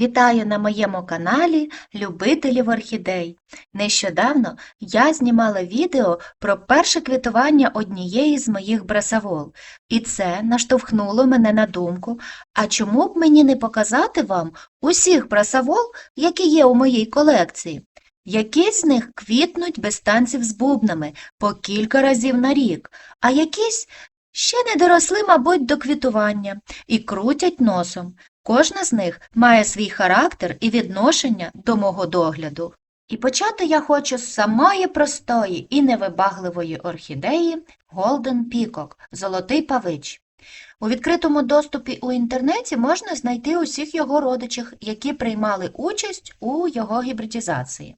Вітаю на моєму каналі Любителів орхідей. Нещодавно я знімала відео про перше квітування однієї з моїх брасавол, і це наштовхнуло мене на думку, а чому б мені не показати вам усіх брасавол, які є у моїй колекції? Якісь з них квітнуть без танців з бубнами по кілька разів на рік, а якісь ще не доросли, мабуть, до квітування і крутять носом. Кожна з них має свій характер і відношення до мого догляду. І почати я хочу з самої простої і невибагливої орхідеї Golden Peacock – золотий павич. У відкритому доступі у інтернеті можна знайти усіх його родичів, які приймали участь у його гібридізації.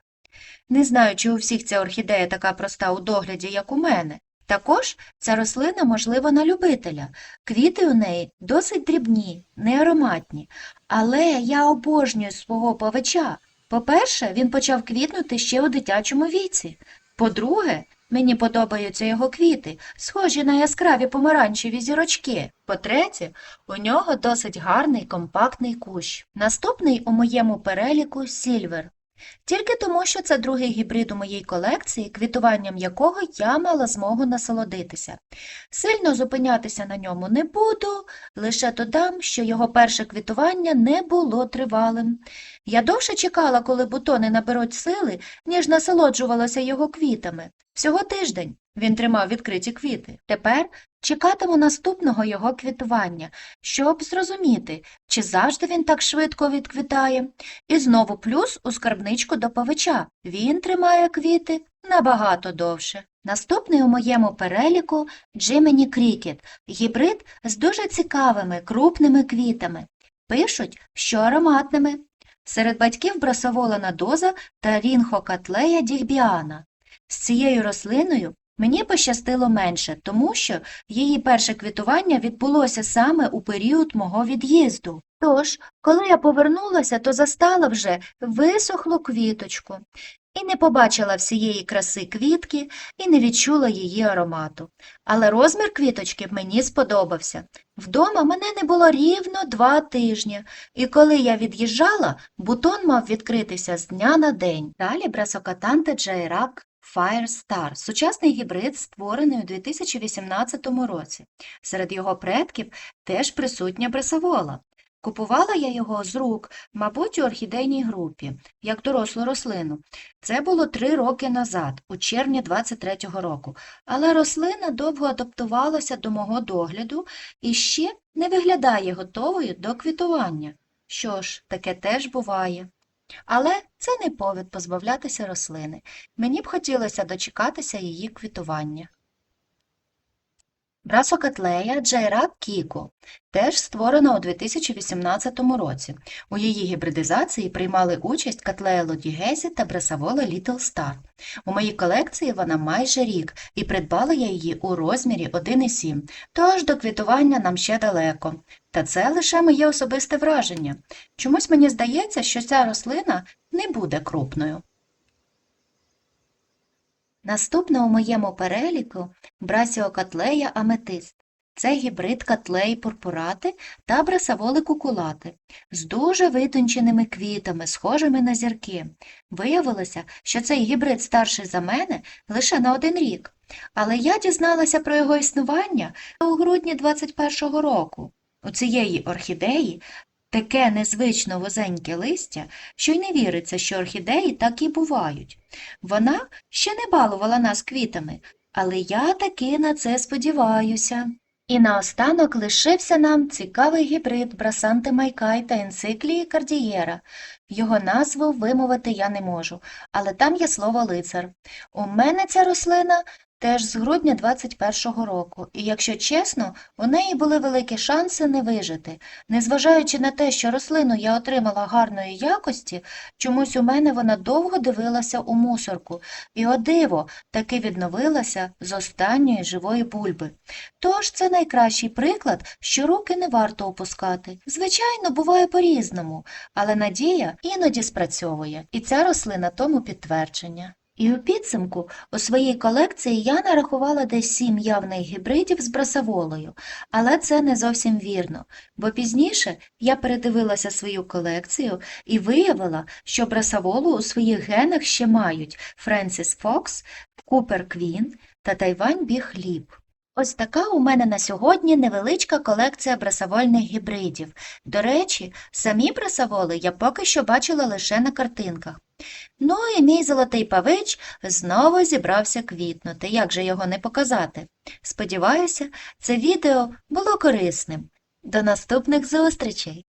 Не знаю, чи у всіх ця орхідея така проста у догляді, як у мене. Також ця рослина можлива на любителя. Квіти у неї досить дрібні, не ароматні. Але я обожнюю свого павича. По-перше, він почав квітнути ще у дитячому віці. По-друге, мені подобаються його квіти, схожі на яскраві помаранчеві зірочки. По-третє, у нього досить гарний компактний кущ. Наступний у моєму переліку сільвер. Тільки тому, що це другий гібрид у моїй колекції, квітуванням якого я мала змогу насолодитися. Сильно зупинятися на ньому не буду, лише додам, що його перше квітування не було тривалим. Я довше чекала, коли бутони наберуть сили, ніж насолоджувалася його квітами. Всього тиждень він тримав відкриті квіти. Тепер чекатиму наступного його квітування, щоб зрозуміти, чи завжди він так швидко відквітає. І знову плюс у скарбничку до павича. Він тримає квіти набагато довше. Наступний у моєму переліку Джимені Крікет – гібрид з дуже цікавими крупними квітами. Пишуть, що ароматними. Серед батьків брасоволена доза та рінхокатлея дігбіана. З цією рослиною мені пощастило менше, тому що її перше квітування відбулося саме у період мого від'їзду. Тож, коли я повернулася, то застала вже висохлу квіточку і не побачила всієї краси квітки і не відчула її аромату. Але розмір квіточки мені сподобався. Вдома мене не було рівно два тижні, і коли я від'їжджала, бутон мав відкритися з дня на день. Далі брасокатанте Джайрак Fire Star – сучасний гібрид, створений у 2018 році. Серед його предків теж присутня брасовола. Купувала я його з рук, мабуть, у орхідейній групі, як дорослу рослину. Це було три роки назад, у червні 23-го року, але рослина довго адаптувалася до мого догляду і ще не виглядає готовою до квітування. Що ж, таке теж буває. Але це не повід позбавлятися рослини. Мені б хотілося дочекатися її квітування. Брасокатлея Джайрак Кіко теж створена у 2018 році. У її гібридизації приймали участь Катлея Лодігезі та Брасавола Little Star. У моїй колекції вона майже рік, і придбала я її у розмірі 1,7, тож до квітування нам ще далеко. Та це лише моє особисте враження. Чомусь мені здається, що ця рослина не буде крупною. Наступна у моєму переліку брасіокатлея аметист. Це гібрид котлеї пурпурати та брасаволи кукулати з дуже витонченими квітами, схожими на зірки. Виявилося, що цей гібрид старший за мене лише на один рік, але я дізналася про його існування у грудні 21-го року. У цієї орхідеї таке незвично вузеньке листя, що й не віриться, що орхідеї так і бувають. Вона ще не балувала нас квітами, але я таки на це сподіваюся. І наостанок лишився нам цікавий гібрид брасанти Майкай та енциклії Кардієра. Його назву вимовити я не можу, але там є слово лицар. У мене ця рослина теж з грудня 21-го року, і, якщо чесно, у неї були великі шанси не вижити. Незважаючи на те, що рослину я отримала гарної якості, чомусь у мене вона довго дивилася у мусорку, і, о диво, таки відновилася з останньої живої бульби. Тож це найкращий приклад, що руки не варто опускати. Звичайно, буває по-різному, але надія іноді спрацьовує, і ця рослина тому підтвердження. І у підсумку у своїй колекції я нарахувала десь сім явних гібридів з брасаволою, але це не зовсім вірно, бо пізніше я передивилася свою колекцію і виявила, що брасаволу у своїх генах ще мають Френсіс Фокс, Купер Квін та Тайвань Біхліб. Ось така у мене на сьогодні невеличка колекція брасавольних гібридів. До речі, самі брасаволи я поки що бачила лише на картинках. Ну і мій золотий павич знову зібрався квітнути, як же його не показати. Сподіваюся, це відео було корисним. До наступних зустрічей!